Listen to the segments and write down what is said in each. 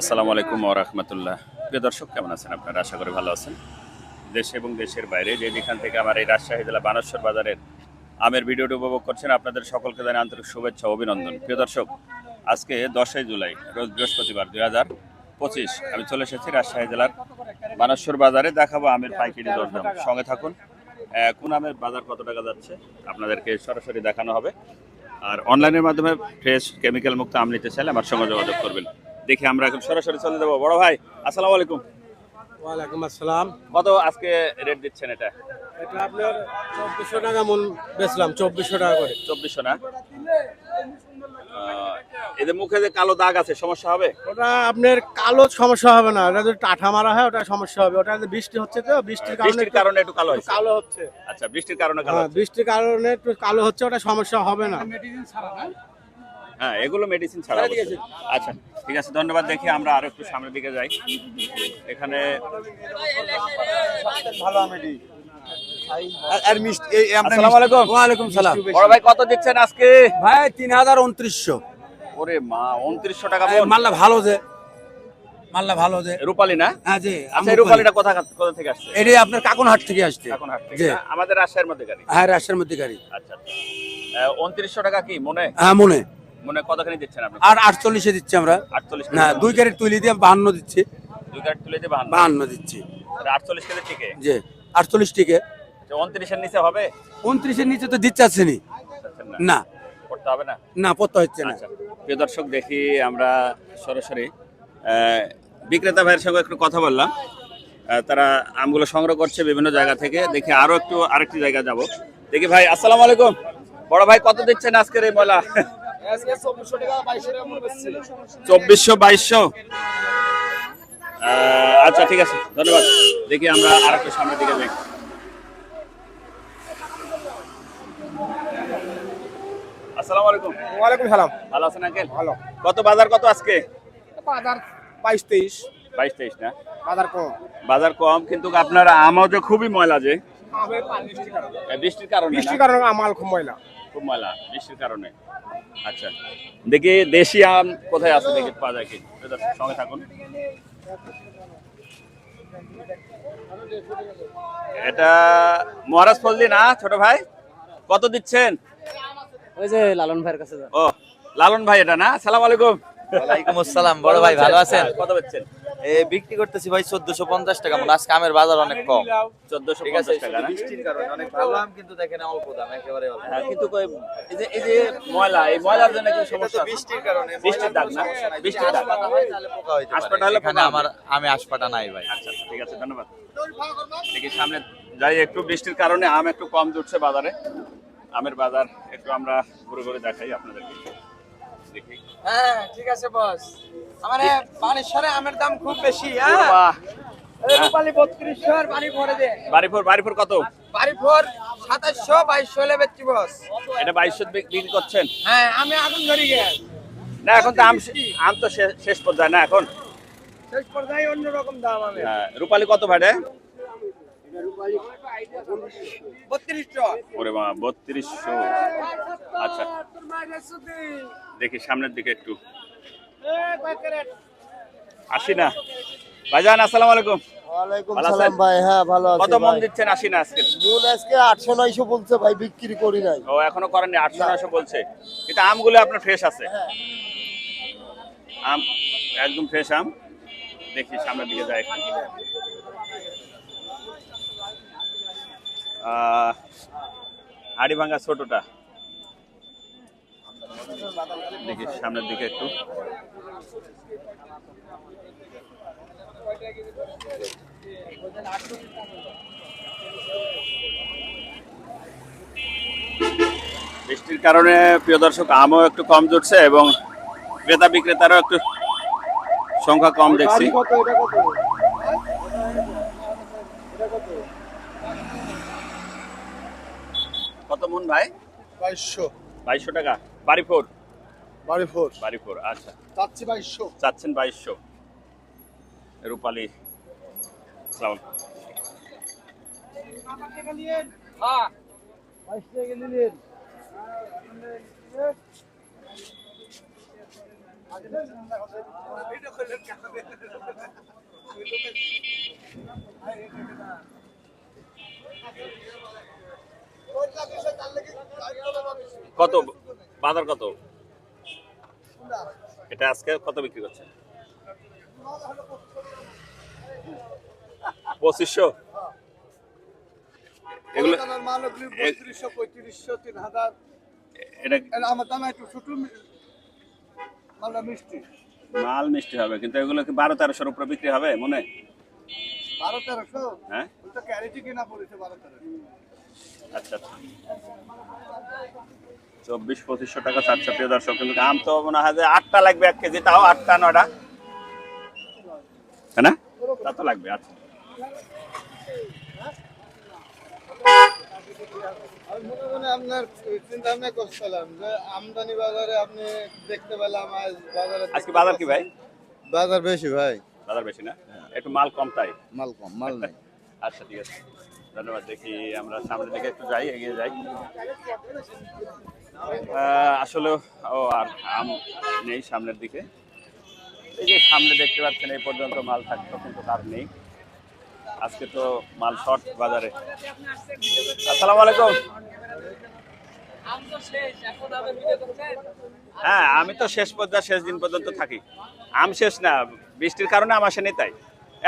আসসালামু আলাইকুম ওরহমতুল্লাহ প্রিয় দর্শক, কেমন আছেন আপনারা? আশা করি ভালো আছেন। দেশে এবং দেশের বাইরে যে যেখান থেকে আমার এই রাজশাহী জেলা বানেশ্বর বাজারের আমের ভিডিওটি উপভোগ করছেন, আপনাদের সকলকে জানাই আন্তরিক শুভেচ্ছা অভিনন্দন। প্রিয় দর্শক, আজকে দশই জুলাই, রোজ বৃহস্পতিবার, দুই হাজার পঁচিশ। আমি চলে এসেছি রাজশাহী জেলার বানেশ্বর বাজারে। দেখাবো আমের পাইকারি দরদাম সঙ্গে থাকুন। কোন আমের বাজার কত টাকা যাচ্ছে? আপনাদেরকে সরাসরি দেখানো হবে। আর অনলাইনের মাধ্যমে ফ্রেশ কেমিক্যাল মুক্ত আম নিতে চাইলে আমার সঙ্গে যোগাযোগ করবেন। দেখি আমরা এখন সরাসরি চলে যাব। বড় ভাই আসসালামু আলাইকুম। ওয়ালাইকুম আসসালাম। কত আজকে রেট দিচ্ছেন এটা? এটা আপনার চব্বিশশো টাকা মন বেচলাম চব্বিশশো টাকা করে। চব্বিশশো না? এদের মুখে যে কালো দাগ আছে সমস্যা হবে? ওটা আপনার কালো সমস্যা হবে না। ওটা যদি টাঠা মারা হয় ওটা সমস্যা হবে। ওটা বৃষ্টি হচ্ছে তো বৃষ্টির কারণে বৃষ্টির কারণে একটু কালো হয়েছে। কালো হচ্ছে। আচ্ছা বৃষ্টির কারণে কালো হ্যাঁ বৃষ্টির কারণে একটু কালো হচ্ছে ওটা সমস্যা হবে না। মেডিসিন ছাড়া হ্যাঁ এগুলো মেডিসিন ছাড়া। আচ্ছা ঠিক আছে ধন্যবাদ দেখি আমরা আরও একটু সামনের দিকে যাই। এখানে আর মিষ্টি এই আপনার আসসালামু আলাইকুম। সালাম। বড় ভাই কত দিচ্ছেন আজকে? ভাই তিন হাজার উনত্রিশশো। ওরে মা উনত্রিশশো টাকা মাল্লা ভালো যে। মাল্লা ভালো যে। রূপালী না? হ্যাঁ জি আচ্ছা রূপালীটা কোথা কোথা থেকে আসছে? এটি আপনার কাকুনহাট থেকে আসছে। এখন থেকে আমাদের রাজশাহীর মধ্যে গাড়ি। হ্যাঁ মধ্যে গাড়ি। আচ্ছা উনত্রিশশো টাকা কি মনে? হ্যাঁ মনে। মনে কতখানি দিচ্ছেন আপনি? আর আটচল্লিশে দিচ্ছি আমরা। আটচল্লিশ না দুই গাড়ি তুলি দিয়ে বাহান্ন দিচ্ছি। দুই তুলে দিয়ে বাহান্ন। বাহান্ন দিচ্ছি। আটচল্লিশ কেজি টিকে? যে আটচল্লিশ টিকে। উনত্রিশের নিচে হবে? উনত্রিশের নিচে তো দিচ্ছে আসছেনি আচ্ছা, না। না। করতে হবে না? না পত্তা হচ্ছে না। আচ্ছা। প্রিয় দর্শক দেখি আমরা সরাসরি বিক্রেতা ভাইয়ের সঙ্গে একটু কথা বললাম। তারা আমগুলো সংগ্রহ করছে বিভিন্ন জায়গা থেকে। দেখি আরও একটু আরেকটি জায়গা যাব। দেখি ভাই আসসালামু আলাইকুম। বড় ভাই কত দিচ্ছেন আজকের এই ময়লা? চব্বিশশো বাইশশো। আচ্ছা ঠিক আছে। ধন্যবাদ। দেখি আমরা আর একটু সামনের দিকে যাই। আসসালামু আলাইকুম। ওয়ালাইকুম সালাম। ভালো আছেন আঙ্কেল? ভালো। কত বাজার কত আজকে? বাজার বাইশ তেইশ। বাইশ তেইশ না? বাজার কম। বাজার কম কিন্তু আপনার আমও যে খুবই ময়লা যে। বৃষ্টির কারণে। না? বৃষ্টির কারণে আমাল খুব ময়লা। খুব ময়লা বৃষ্টির কারণে। আচ্ছা। দেখি দেশি আম কোথায় আছে দেখি পাওয়া যায় কি? সঙ্গে থাকুন। এটা মহারাজ ফজলি না ছোট ভাই? কত দিচ্ছেন? ওই যে লালন ভাইয়ের কাছে যাও। ও লালন ভাই এটা না? সালাম আলাইকুম। ওয়ালাইকুম আসসালাম বড় ভাই ভালো আছেন? কত বেচছেন? এ বিক্রি করতেছি ভাই চোদ্দশো পঞ্চাশ টাকা মনে আজকে আমের বাজার অনেক কম। চোদ্দশো ঠিক আছে টাকা না? বৃষ্টির কারণে অনেক ভালো আম কিন্তু দেখেন অল্প দাম একেবারে অল্প। হ্যাঁ, কিন্তু কই- এই যে এই যে ময়লা এই ময়লার জন্য কি সমস্যা? বৃষ্টির কারণে বৃষ্টির দাগ না? বৃষ্টির দাগ। হয় তাহলে পোকা হলে এখানে আমার আমি নাই ভাই। আচ্ছা আচ্ছা, ঠিক আছে ধন্যবাদ। দেখি সামনে যাই একটু বৃষ্টির কারণে আম একটু কম জুটছে বাজারে। আমের বাজার একটু আমরা ঘুরে ঘুরে দেখাই আপনাদেরকে। দেখি। হ্যাঁ ঠিক আছে বস আমার বানেশ্বরে আমের দাম খুব বেশি হ্যাঁ? রূপালি বত্রিশশো আর বাড়ি দে বাড়িপুর বাড়িপুর কত? বাড়ি ভোর সাতাশশো বাইশশো হলে বেচছি বস এটা বাইশশো বিক্রি করছেন? হ্যাঁ আমি আগুন ধরি গে। না এখন তো আম আম তো শেষ পর্যায়ে না এখন? শেষ পর্যায়ে অন্যরকম দাম আমি। হ্যাঁ, রূপালী কত ভাড়ে? ওরে মা বত্রিশশো। আচ্ছা দেখি সামনের দিকে একটু। আসি না? ভাইজান আসসালামু আলাইকুম? ভাই হ্যাঁ ভালো আছি কত মন দিচ্ছেন আসি না আজকে? মূল আজকে আটশো নয়শো বলছে ভাই বিক্রি করি নাই। ও এখনও করেননি আটশো নশো বলছে। কিন্তু আমগুলো আপনার ফ্রেশ আছে। আম একদম ফ্রেশ আম। দেখি সামনের দিকে যায় একটু আহ, হাড়ি ভাঙা ছোটটা। দেখি সামনের দিকে একটু। বৃষ্টির কারণে প্রিয় দর্শক আমও একটু কম জুটছে এবং ক্রেতা বিক্রেতারও একটু সংখ্যা কম দেখছি। কত মন ভাই? বাইশশো। বাইশশো টাকা। বাড়ি ফোর বাড়ি ফোর বাড়ি ফোর আচ্ছা। চাচ্ছি বাইশশো। চাচ্ছেন বাইশশো। রূপালী সালাম। হ্যাঁ। কত? বাজার কত? এটা আজকে কত বিক্রি করছে পঁচিশশো? এগুলো পঁয়ত্রিশশো পঁয়ত্রিশশো তিন হাজার। এটা আমার দাম একটু ছোট মালটা মিষ্টি। মাল মিষ্টি হবে কিন্তু এগুলো কি বারো তেরোশোর উপরে বিক্রি হবে মনে? বারো তেরোশো? হ্যাঁ। কিনা পড়েছে বারো তেরোশো। আচ্ছা আচ্ছা। চব্বিশ পঁচিশশো টাকা চারশো প্রিয় দর্শক। কিন্তু আম তো মনে হয় যে আটটা লাগবে এক কেজি তাও আটটা নটা হ্যাঁ না? তা তো লাগবে আচ্ছা। আমদানি বাজারে আপনি দেখতে পেলাম আজ বাজারে আজকে বাজার কি ভাই? বাজার বেশি ভাই। বাজার বেশি না? একটু মাল কম তাই? মাল কম মাল নাই। আচ্ছা ঠিক আছে। ধন্যবাদ, দেখি আমরা সামনের দিকে একটু যাই, এগিয়ে যাই। আসলে, ও আর আম নেই সামনের দিকে। এই যে সামনে দেখতে পাচ্ছেন, এই পর্যন্ত মাল থাকতো, কিন্তু তার নেই। আজকে তো মাল শর্ট বাজারে। আসসালামু আলাইকুম। হ্যাঁ আমি তো শেষ পর্যায়ে শেষ দিন পর্যন্ত থাকি। আম শেষ না, বৃষ্টির কারণে আম আসেনি তাই।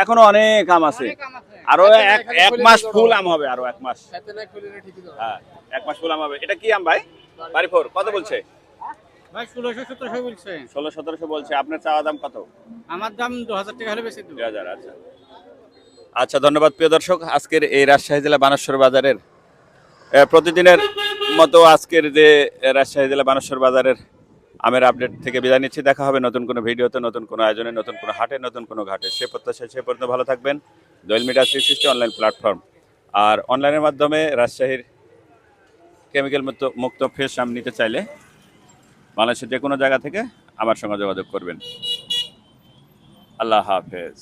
এখনও অনেক আম আছে। আরও এক এক মাস ফুল আম হবে আরও এক মাস। হ্যাঁ এক মাস ফুল আম হবে। এটা কি আম ভাই? বাড়ি ফোর কত বলছে? ষোলো সতেরোশো বলছে। আপনার চাওয়া দাম কত? আমার দাম দু হাজার টাকা হলে বেশি দেবো। দুই হাজার আচ্ছা। আচ্ছা ধন্যবাদ প্রিয় দর্শক। আজকের এই রাজশাহী জেলা বানেশ্বর বাজারের প্রতিদিনের মতো আজকের যে রাজশাহী জেলা বানেশ্বর বাজারের আমের আপডেট থেকে বিদায় নিচ্ছি। দেখা হবে নতুন কোনো ভিডিওতে, নতুন কোনো আয়োজনে, নতুন কোনো হাটে, নতুন কোনো ঘাটে। সে প্রত্যাশা সে পর্যন্ত ভালো থাকবেন। Doyel media three sixty online platform আর অনলাইনের মাধ্যমে রাজশাহীর কেমিক্যাল মুক্ত মুক্ত ফ্রেশ আম নিতে চাইলে বাংলাদেশের যে কোনো জায়গা থেকে আমার সঙ্গে যোগাযোগ করবেন। আল্লাহ হাফেজ।